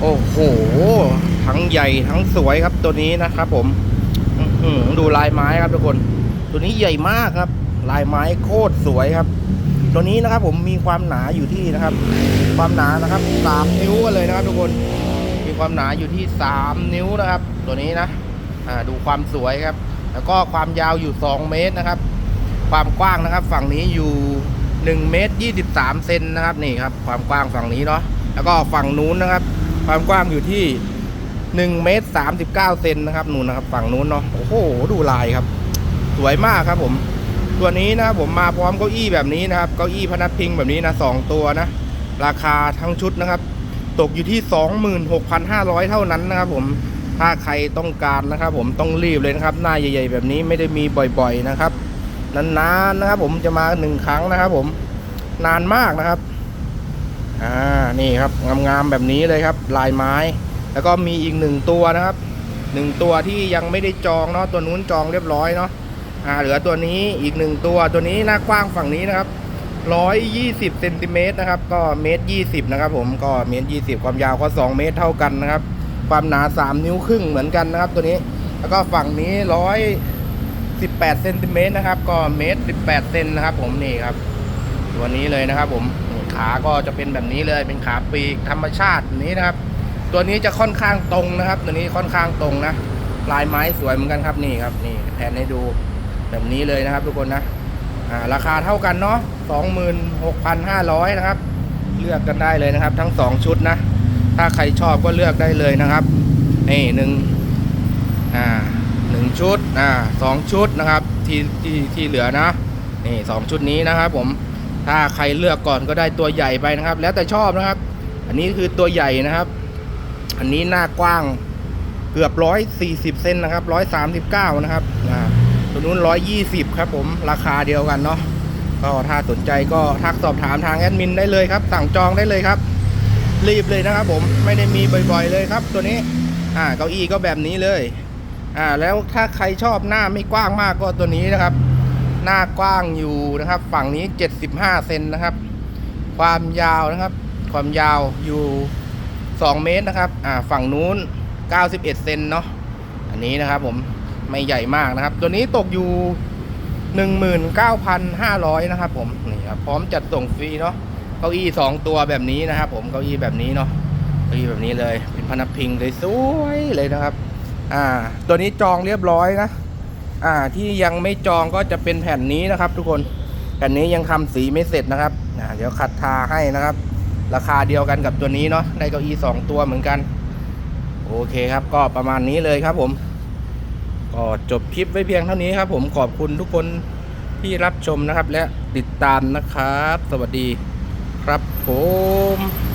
โอ้โห ทั้งใหญ่ทั้งสวยครับตัวนี้นะครับผมดูลายไม้ครับทุกคน ตัวนี้ใหญ่มากครับ ลายไม้โคตรสวยครับ ตัวนี้นะครับผมมีความหนาอยู่ที่นะครับ ความหนานะครับสามนิ้วกันเลยนะครับ ทุกคน มีความหนาอยู่ที่สามนิ้วนะครับ ตัวนี้นะอ่าดูความสวยครับ แล้วก็ความยาวอยู่2เมตรนะครับ ความกว้างนะครับ ฝั่งนี้อยู่1เมตร23เซนนะครับนี่ครับ ความกว้างฝั่งนี้เนาะแล้วก็ฝั่งนู้นนะครับ ความกว้างอยู่ที่1เมตร39เซนนะครับนู่นนะครับ ฝั่งนู้นเนาะโอ้โหดูลายครับ สวยมากครับผม ตัวนี้นะครับผมมาพร้อมเก้าอี้แบบนี้นะครับเก้าอี้พนักพิงแบบนี้นะสองตัวนะ ราคาทั้งชุดนะครับ ตกอยู่ที่ 26,500 เท่านั้นนะครับ ผมถ้าใครต้องการนะครับ ผมต้องรีบเลยนะครับ หน้าใหญ่ ๆ แบบนี้ไม่ได้มีบ่อย ๆนะครับนานๆนะครับ ผมจะมาหนึ่งครั้งนะครับ ผมนานมากนะครับ อ่านี่ครับงามๆแบบนี้เลยครับ ลายไม้ แล้วก็มีอีกหนึ่งตัวนะครับหนึ่งตัวที่ยังไม่ได้จองเนาะตัวนู้นจองเรียบร้อยเนาะอ่าเหลือตัวนี้อีกหนึ่งตัวตัวนี้หน้ากว้างฝั่งนี้นะครับร้อยยี่สิบเซนติเมตรนะครับ ก็เมตรยี่สิบนะครับ ผมก็เมตรยี่สิบความยาวก็สองเมตรเท่ากันนะครับ ความหนาสามนิ้วครึ่งเหมือนกันนะครับ ตัวนี้แล้วก็ฝั่งนี้ร้อยสิบแปดเซนติเมตรนะครับ ก็เมตรสิบแปดเซนนะครับ ผมนี่ครับ ตัวนี้เลยนะครับ ผม ขาก็จะเป็นแบบนี้เลยเป็นขาปีกธรรมชาตินี้นะครับ ตัวนี้จะค่อนข้างตรงนะครับ ตัวนี้ค่อนข้างตรงนะลายไม้สวยเหมือนกันครับนี่ครับนี่แผนให้ดูแบบนี้เลยนะครับ ทุกคนนะอ่าราคาเท่ากันเนาะ26,500 นะครับ เลือกกันได้เลยนะครับ ทั้ง 2 ชุดนะ ถ้าใครชอบก็เลือกได้เลยนะครับนี่หนึ่งอ่าหนึ่งชุดอ่าสองชุดนะครับที่ที่ที่เหลือนะนี่สองชุดนี้นะครับผม ถ้าใครเลือกก่อนก็ได้ตัวใหญ่ไปนะครับ แล้วแต่ชอบนะครับ อันนี้คือตัวใหญ่นะครับ อันนี้หน้ากว้างเกือบร้อยสี่สิบเซนนะครับร้อยสามสิบเก้านะครับอ่าตัวนู้นร้อยยี่สิบครับ ผมราคาเดียวกันเนาะก็ถ้าสนใจก็ทักสอบถามทางแอดมินได้เลยครับ สั่งจองได้เลยครับ รีบเลยนะครับ ผมไม่ได้มีบ่อยๆเลยครับ ตัวนี้ อ่าเก้าอี้ก็แบบนี้เลย อ่า แล้วถ้าใครชอบหน้าไม่กว้างมากก็ตัวนี้นะครับ หน้ากว้างอยู่นะครับ ฝั่งนี้ 75 เซนนะครับ ความยาวนะครับ ความยาวอยู่ 2 เมตรนะครับ อ่า ฝั่งนู้น 91 เซนเนาะ อันนี้นะครับผม ไม่ใหญ่มากนะครับ ตัวนี้ตกอยู่ 19,500 นะครับผม นี่ครับ พร้อมจัดส่งฟรีเนาะ เก้าอี้สองตัวแบบนี้นะครับผม เก้าอี้แบบนี้เนาะ เก้าอี้แบบนี้เลย เป็นพนักพิงเลยสวยเลยนะครับ อ่า ตัวนี้จองเรียบร้อยนะ อ่าที่ยังไม่จองก็จะเป็นแผ่นนี้นะครับ ทุกคนแผ่นนี้ยังทำสีไม่เสร็จนะครับอ่าเดี๋ยวขัดทาให้นะครับ ราคาเดียวกันกับตัวนี้เนาะได้เก้าอี้สองตัวเหมือนกัน โอเคครับ ก็ประมาณนี้เลยครับผม ก็จบคลิปไว้เพียงเท่านี้ครับ ผมขอบคุณทุกคนที่รับชมนะครับ และติดตามนะครับ สวัสดีครับผม